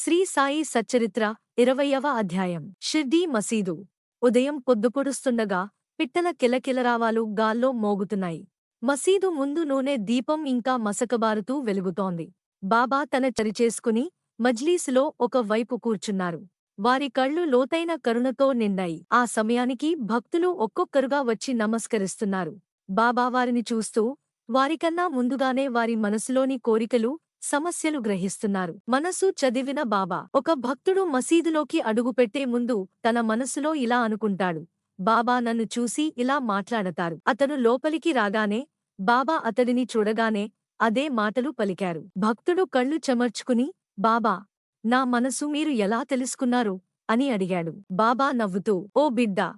శ్రీ సాయి సచ్చరిత్ర ఇరవయవ అధ్యాయం. షిర్డీ మసీదు. ఉదయం పొద్దుపొడుస్తుండగా పిట్టల కిలకిలరావాలు గాల్లో మోగుతున్నాయి. మసీదు ముందు నూనె దీపం ఇంకా మసకబారుతూ వెలుగుతోంది. బాబా తన చరిచేసుకుని మజ్లీసులో ఒక వైపు కూర్చున్నారు. వారి కళ్ళు లోతైన కరుణతో నిండాయి. ఆ సమయానికి భక్తులు ఒక్కొక్కరుగా వచ్చి నమస్కరిస్తున్నారు. బాబా వారిని చూస్తూ వారికన్నా ముందుగానే వారి మనసులోని కోరికలు సమస్యలు గ్రహిస్తున్నారు. మనసు చదివిన బాబా ఒక భక్తుడు మసీదులోకి అడుగుపెట్టే ముందు తన మనసులో ఇలా అనుకుంటాడు. బాబా నన్ను చూసి ఇలా మాట్లాడతారు. అతను లోపలికి రాగానే బాబా అతడిని చూడగానే అదే మాటలు పలికారు. భక్తుడు కళ్ళు చెమర్చుకుని బాబా నా మనసు మీరు ఎలా తెలుసుకున్నారు? అని అడిగాడు. బాబా నవ్వుతూ ఓ బిడ్డా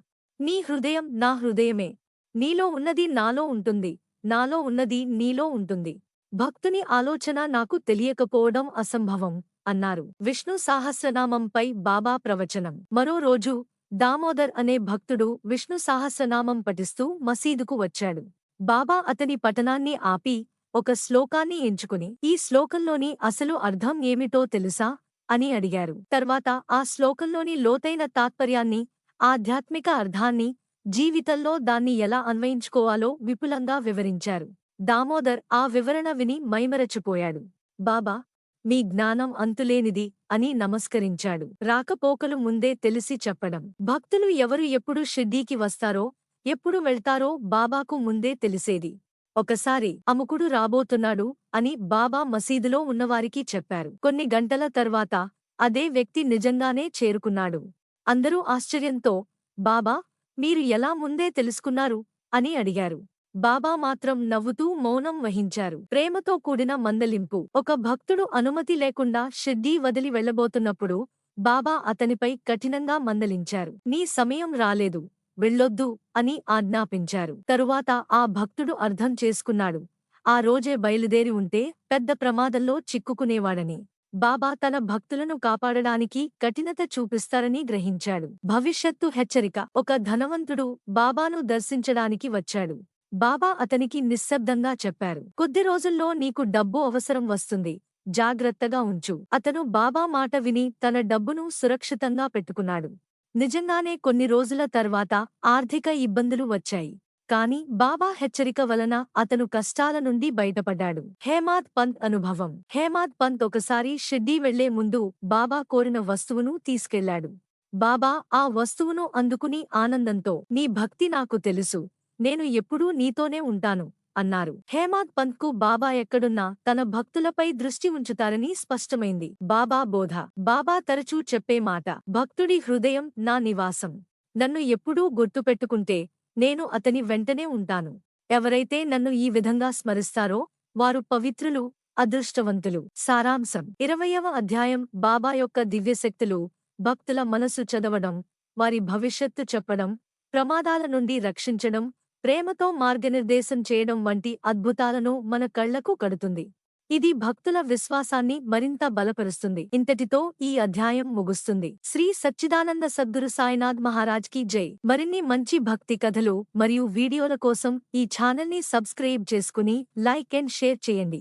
నీ హృదయం నా హృదయమే. నీలో ఉన్నది నాలో ఉంటుంది. నాలో ఉన్నది నీలో ఉంటుంది. భక్తుని ఆలోచన నాకు తెలియకపోవడం అసంభవం అన్నారు. విష్ణు సాహస్రనామంపై బాబా ప్రవచనం. మరో రోజు దామోదర్ అనే భక్తుడు విష్ణు సాహస్రనామం పఠిస్తూ మసీదుకు వచ్చాడు. బాబా అతని పఠనాన్ని ఆపి ఒక శ్లోకాన్ని ఎంచుకుని ఈ శ్లోకంలోని అసలు అర్థం ఏమిటో తెలుసా? అని అడిగారు. తర్వాత ఆ శ్లోకంలోని లోతైన తాత్పర్యాన్ని ఆధ్యాత్మిక అర్థాన్ని జీవితంలో దాన్ని ఎలా అన్వయించుకోవాలో విపులంగా వివరించారు. దామోదర్ ఆ వివరణ విని మైమరచిపోయాడు. బాబా మీ జ్ఞానం అంతులేనిది అని నమస్కరించాడు. రాకపోకలు ముందే తెలిసి చెప్పడం. భక్తులు ఎవరు ఎప్పుడు షిడ్డీకి వస్తారో ఎప్పుడు వెళ్తారో బాబాకు ముందే తెలిసేది. ఒకసారి అముకుడు రాబోతున్నాడు అని బాబా మసీదులో ఉన్నవారికి చెప్పారు. కొన్ని గంటల తర్వాత అదే వ్యక్తి నిజంగానే చేరుకున్నాడు. అందరూ ఆశ్చర్యంతో బాబా మీరు ఎలా ముందే తెలుసుకున్నారు అని అడిగారు. బాబా మాత్రం నవ్వుతూ మౌనం వహించారు. ప్రేమతో కూడిన మందలింపు. ఒక భక్తుడు అనుమతి లేకుండా షిడ్డీ వదిలి వెళ్ళబోతున్నప్పుడు బాబా అతనిపై కఠినంగా మందలించారు. నీ సమయం రాలేదు. వెళ్ళొద్దు అని ఆజ్ఞాపించారు. తరువాత ఆ భక్తుడు అర్థం చేసుకున్నాడు. ఆ రోజే బయలుదేరి ఉంటే పెద్ద ప్రమాదంలో చిక్కుకునేవాడని. బాబా తన భక్తులను కాపాడడానికి కఠినత చూపిస్తారని గ్రహించాడు. భవిష్యత్తు హెచ్చరిక. ఒక ధనవంతుడు బాబాను దర్శించడానికి వచ్చాడు. బాబా అతనికి నిశ్శబ్దంగా చెప్పారు. కొద్ది రోజుల్లో నీకు డబ్బు అవసరం వస్తుంది. జాగ్రత్తగా ఉంచు. అతను బాబా మాట విని తన డబ్బును సురక్షితంగా పెట్టుకున్నాడు. నిజంగానే కొన్ని రోజుల తర్వాత ఆర్థిక ఇబ్బందులు వచ్చాయి. కాని బాబా హెచ్చరిక వలన అతను కష్టాల నుండి బయటపడ్డాడు. హేమాద్ పంత్ అనుభవం. హేమాద్ పంత్ ఒకసారి షిడ్డీ వెళ్ళే ముందు బాబా కోరిన వస్తువును తీసుకెళ్ళాడు. బాబా ఆ వస్తువును అందుకుని ఆనందంతో నీ భక్తి నాకు తెలుసు. నేను ఎప్పుడూ నీతోనే ఉంటాను అన్నారు. హేమాద్ పంత్కు బాబా ఎక్కడున్నా తన భక్తులపై దృష్టి ఉంచుతారని స్పష్టమైంది. బాబా బోధ. బాబా తరచూ చెప్పే మాట. భక్తుడి హృదయం నా నివాసం. నన్ను ఎప్పుడూ గుర్తుపెట్టుకుంటే నేను అతని వెంటనే ఉంటాను. ఎవరైతే నన్ను ఈ విధంగా స్మరిస్తారో వారు పవిత్రులు అదృష్టవంతులు. సారాంశం. ఇరవయవ అధ్యాయం. బాబా యొక్క దివ్యశక్తులు భక్తుల మనసు చదవడం వారి భవిష్యత్తు చెప్పడం ప్రమాదాల నుండి రక్షించడం ప్రేమతో మార్గనిర్దేశం చేయడం వంటి అద్భుతాలను మన కళ్ళకు కడుతుంది. ఇది భక్తుల విశ్వాసాన్ని మరింత బలపరుస్తుంది. ఇంతటితో ఈ అధ్యాయం ముగుస్తుంది. శ్రీ సచ్చిదానంద సద్గురు సాయినాథ్ మహారాజ్కి జై. మరిన్ని మంచి భక్తి కథలు మరియు వీడియోల కోసం ఈ ఛానల్ని సబ్స్క్రైబ్ చేసుకుని లైక్ అండ్ షేర్ చేయండి.